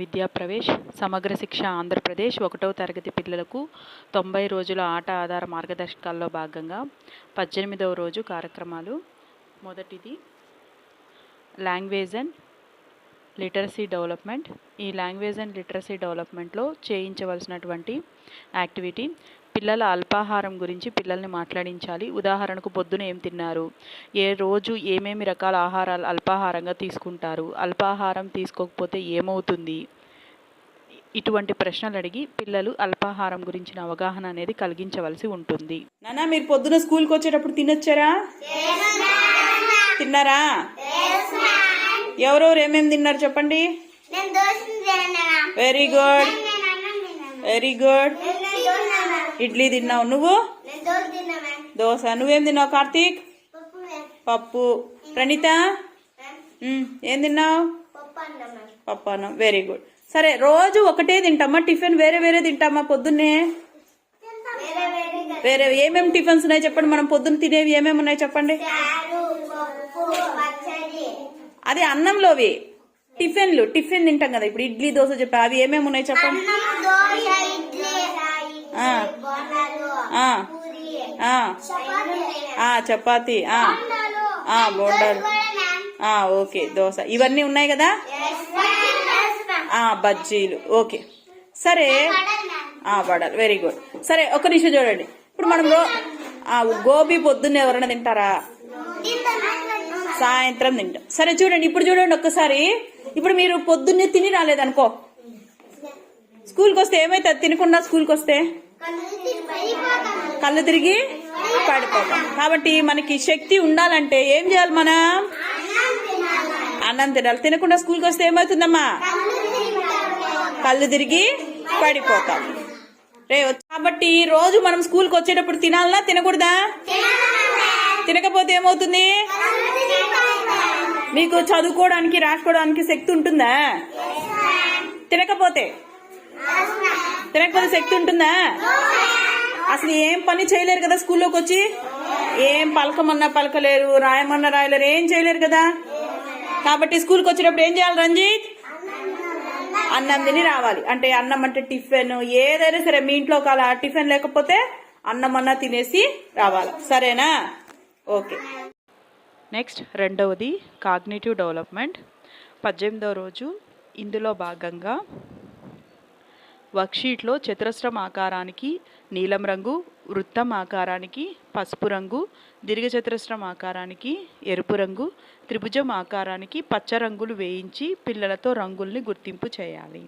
విద్యాప్రవేశ్ సమగ్ర శిక్ష ఆంధ్రప్రదేశ్ ఒకటవ తరగతి పిల్లలకు తొంభై రోజుల ఆట ఆధార మార్గదర్శకాల్లో భాగంగా పద్దెనిమిదవ రోజు కార్యక్రమాలు. మొదటిది లాంగ్వేజ్ అండ్ లిటరసీ డెవలప్మెంట్. ఈ లాంగ్వేజ్ అండ్ లిటరసీ డెవలప్మెంట్లో చేయించవలసినటువంటి యాక్టివిటీ పిల్లల అల్పాహారం గురించి పిల్లల్ని మాట్లాడించాలి. ఉదాహరణకు పొద్దున ఏం తిన్నారు? ఏ రోజు ఏమేమి రకాల ఆహారాలు అల్పాహారంగా తీసుకుంటారు? అల్పాహారం తీసుకోకపోతే ఏమవుతుంది? ఇటువంటి ప్రశ్నలు అడిగి పిల్లలు అల్పాహారం గురించిన అవగాహన అనేది కలిగించవలసి ఉంటుంది. నానా మీరు పొద్దున స్కూల్కి వచ్చేటప్పుడు తినొచ్చారా? తిన్నారా? ఎవరెవరు ఏమేమి తిన్నారు చెప్పండి? నేను దోశ తిన్నాను వెరీ గుడ్ నేను అన్నం తిన్నాను వెరీ గుడ్ ఇడ్లీ తిన్నావు నువ్వు? దోశ నువ్వేం తిన్నావు కార్తీక్? పప్పు ప్రణీత? ఏం తిన్నావు? పప్పు అన్నం వెరీ గుడ్ సరే రోజు ఒకటే తింటామా? టిఫిన్ వేరే వేరే తింటామా పొద్దున్నే? వేరే ఏమేమి టిఫిన్స్ ఉన్నాయి చెప్పండి? మనం పొద్దున్న తినేవి ఏమేమి ఉన్నాయి చెప్పండి? అది అన్నంలోవి. టిఫిన్లు టిఫిన్ తింటాం కదా ఇప్పుడు ఇడ్లీ దోశ చెప్పా అవి ఏమేమి ఉన్నాయి చెప్పండి? చపాతి బోండాలు. ఓకే దోశ. ఇవన్నీ ఉన్నాయి కదా? బజ్జీలు. ఓకే. సరే. వడలు. Very good. సరే ఒక నిమిషం చూడండి. ఇప్పుడు మనం గోబీ పొద్దున్న ఎవరైనా తింటారా? సాయంత్రం తింటాం. సరే చూడండి. ఇప్పుడు చూడండి ఒక్కసారి. ఇప్పుడు మీరు పొద్దున్నే తిని రాలేదనుకో. స్కూల్కి వస్తే ఏమవుతుంది తినకుండా స్కూల్కి వస్తే కళ్ళు తిరిగి పడిపోతాం. కాబట్టి మనకి శక్తి ఉండాలంటే ఏం చేయాలి మనం? అన్నం తినాలి. తినకుండా స్కూల్కి వస్తే ఏమవుతుందమ్మా? కళ్ళు తిరిగి పడిపోతాం. రే కాబట్టి రోజు మనం స్కూల్కి వచ్చేటప్పుడు తినాలనా తినకూడదా? తినకపోతే ఏమవుతుంది? మీకు చదువుకోవడానికి రాసుకోవడానికి శక్తి ఉంటుందా? తినకపోతే? తినకపోతే శక్తి ఉంటుందా? అసలు ఏం పని చేయలేరు కదా స్కూల్లోకి వచ్చి? ఏం పలకమన్నా పలకలేరు రాయమన్నా రాయలేరు ఏం చేయలేరు కదా? కాబట్టి స్కూల్కి వచ్చేటప్పుడు ఏం చేయాలి రంజిత్? అన్నం తిని రావాలి. అంటే అన్నం అంటే టిఫిన్. ఏదైనా సరే మీ ఇంట్లో ఒక అలా టిఫిన్ లేకపోతే అన్నం అన్నా తినేసి రావాలి. సరేనా? ఓకే. నెక్స్ట్ రెండవది కాగ్నేటివ్ డెవలప్మెంట్. పద్దెనిమిదవ రోజు ఇందులో భాగంగా వర్క్షీట్లో చతురస్రం ఆకారానికి నీలం రంగు వృత్తం ఆకారానికి పసుపు రంగు దీర్ఘచతురస్రం ఆకారానికి ఎరుపు రంగు త్రిభుజం ఆకారానికి పచ్చ రంగులు వేయించి పిల్లలతో రంగుల్ని గుర్తింపు చేయాలి.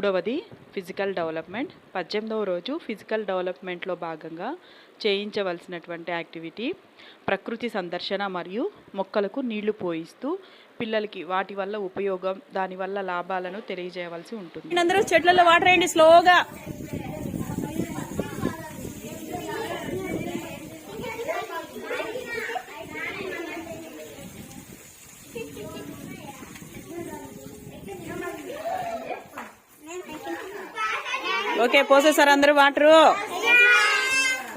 మూడవది ఫిజికల్ డెవలప్మెంట్. పద్దెనిమిదవ రోజు ఫిజికల్ డెవలప్మెంట్లో భాగంగా చేయించవలసినటువంటి యాక్టివిటీ ప్రకృతి సందర్శన మరియు మొక్కలకు నీళ్ళు పోయిస్తూ పిల్లలకి వాటి వల్ల ఉపయోగం దానివల్ల లాభాలను తెలియజేయవలసి ఉంటుంది. అందరూ చెట్లలో వాటర్ వేయండి స్లోగా ఓకే పోసేసారు అందరూ వాటరు?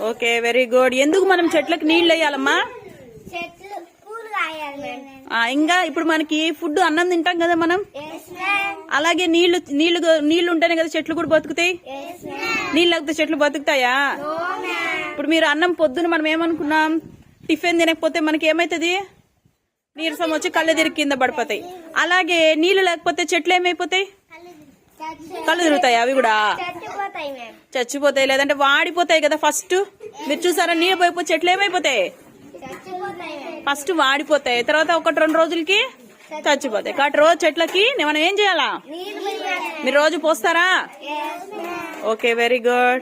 ఓకే వెరీ గుడ్ ఎందుకు మనం చెట్లకు నీళ్ళు వేయాలమ్మా? ఇంకా ఇప్పుడు మనకి ఫుడ్ అన్నం తింటాం కదా మనం? అలాగే నీళ్ళు నీళ్ళు నీళ్ళు ఉంటేనే కదా చెట్లు కూడా బతుకుతాయి? నీళ్ళు లేకపోతే చెట్లు బతుకుతాయా? ఇప్పుడు మీరు అన్నం పొద్దున మనం ఏమనుకున్నాం? టిఫిన్ తినకపోతే మనకి ఏమైతుంది? నీరసం వచ్చి కళ్ళు తిరిగి కింద పడిపోతాయి. అలాగే నీళ్ళు లేకపోతే చెట్లు ఏమైపోతాయి? కళ్ళు తిరుగుతాయి? అవి కూడా. చచ్చిపోతాయి లేదంటే వాడిపోతాయి కదా ఫస్ట్ మీరు చూసారా నీళ్ళు పోయిపో చెట్లు ఏమైపోతాయి? ఫస్ట్ వాడిపోతాయి తర్వాత ఒకటి రెండు రోజులకి చచ్చిపోతాయి. కాబట్టి రోజు చెట్లకి మనం ఏం చేయాలా? మీరు రోజు పోస్తారా? Okay very good